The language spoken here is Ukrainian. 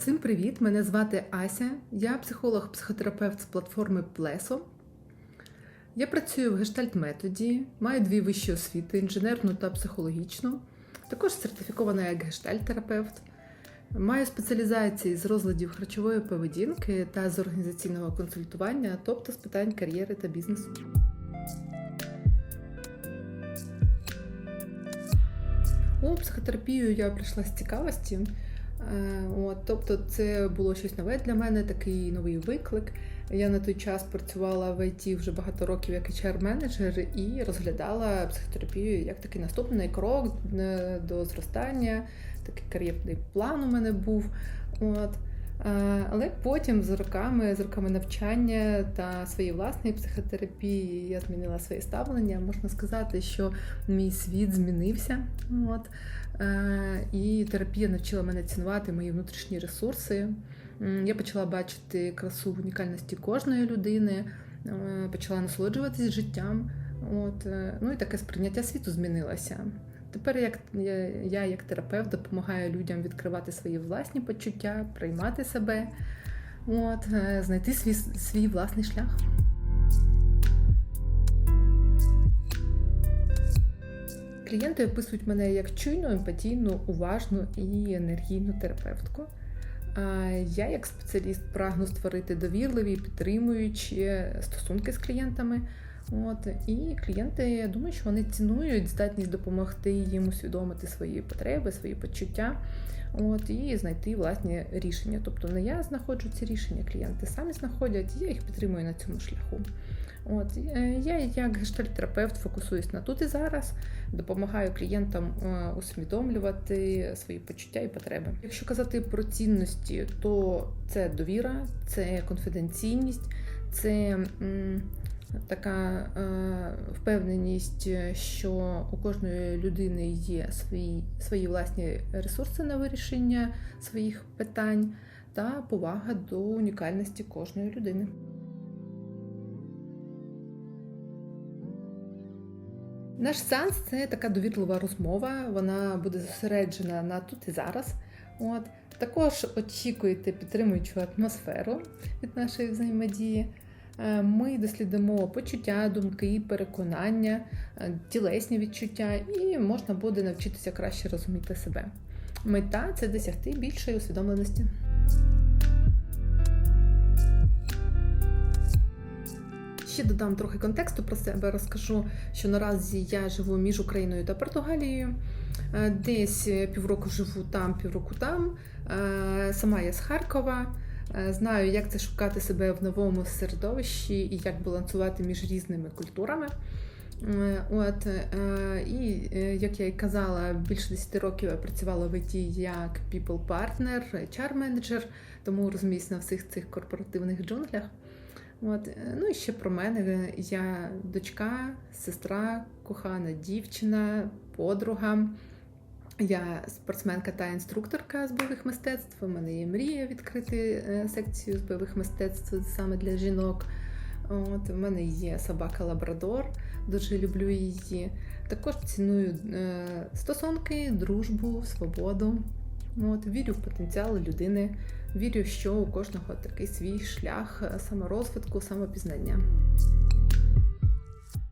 Всім привіт! Мене звати Ася. Я психолог-психотерапевт з платформи Плесо. Я працюю в гештальт-методі, маю дві вищі освіти інженерну та психологічну. Також сертифікована як гештальт-терапевт. Маю спеціалізації з розладів харчової поведінки та з організаційного консультування, тобто з питань кар'єри та бізнесу. У психотерапію я прийшла з цікавості. Е, От, тобто, це було щось нове для мене, такий новий виклик. Я на той час працювала в ІТ вже багато років як HR-менеджер і розглядала психотерапію як такий наступний крок е, до зростання, такий кар'єрний план у мене був. От. Е, Але потім з роками, з роками навчання та своєї власної психотерапії я змінила своє ставлення. Можна сказати, що мій світ змінився. От. Е, І терапія навчила мене цінувати мої внутрішні ресурси. Я почала бачити красу в унікальності кожної людини, е, почала насолоджуватись життям. От. Ну і таке сприйняття світу змінилося. Тепер як я, як терапевт допомагаю людям відкривати свої власні почуття, приймати себе, от, е, знайти свій, свій власний шлях. Клієнти описують мене як чуйну, емпатійну, уважну і енергійну терапевтку. Я, як спеціаліст, прагну створити довірливі, підтримуючі стосунки з клієнтами. От і клієнти, я думаю, що вони цінують здатність допомогти їм усвідомити свої потреби, свої почуття, от і знайти власні рішення. Тобто не я знаходжу ці рішення, клієнти самі знаходять, я їх підтримую на цьому шляху. От е, я, як гештальт-терапевт, фокусуюсь на тут і зараз, допомагаю клієнтам е, усвідомлювати свої почуття і потреби. Якщо казати про цінності, то це довіра, це конфіденційність, це м, така е, впевненість, що у кожної людини є свої, свої власні ресурси на вирішення своїх питань та повага до унікальності кожної людини. Наш сеанс це така довірлива розмова, вона буде зосереджена на тут і зараз. От. Також очікуйте підтримуючу атмосферу від нашої взаємодії. Е, Ми дослідимо почуття, думки, переконання, е, тілесні відчуття, і можна буде навчитися краще розуміти себе. Мета це досягти більшої усвідомленості. Ще додам трохи контексту про себе. Розкажу, що наразі я живу між Україною та Португалією. Е, Десь півроку живу там, півроку там. Сама я з Харкова. Е, Знаю, як це шукати себе в новому середовищі і як балансувати між різними культурами. Е, От, е, і як я і казала, більше 10 років я працювала в ІТ як people partner, HR менеджер, тому розуміюсь на всіх цих корпоративних джунглях. От. Ну і ще про мене. Я дочка, сестра, кохана дівчина, подруга. Я спортсменка та інструкторка з бойових мистецтв. У мене є мрія відкрити е, секцію з бойових мистецтв саме для жінок. От, у мене є собака Лабрадор, дуже люблю її. Також ціную е, стосунки, дружбу, свободу. От, вірю в потенціал людини, вірю, що у кожного такий свій шлях саморозвитку, самопізнання.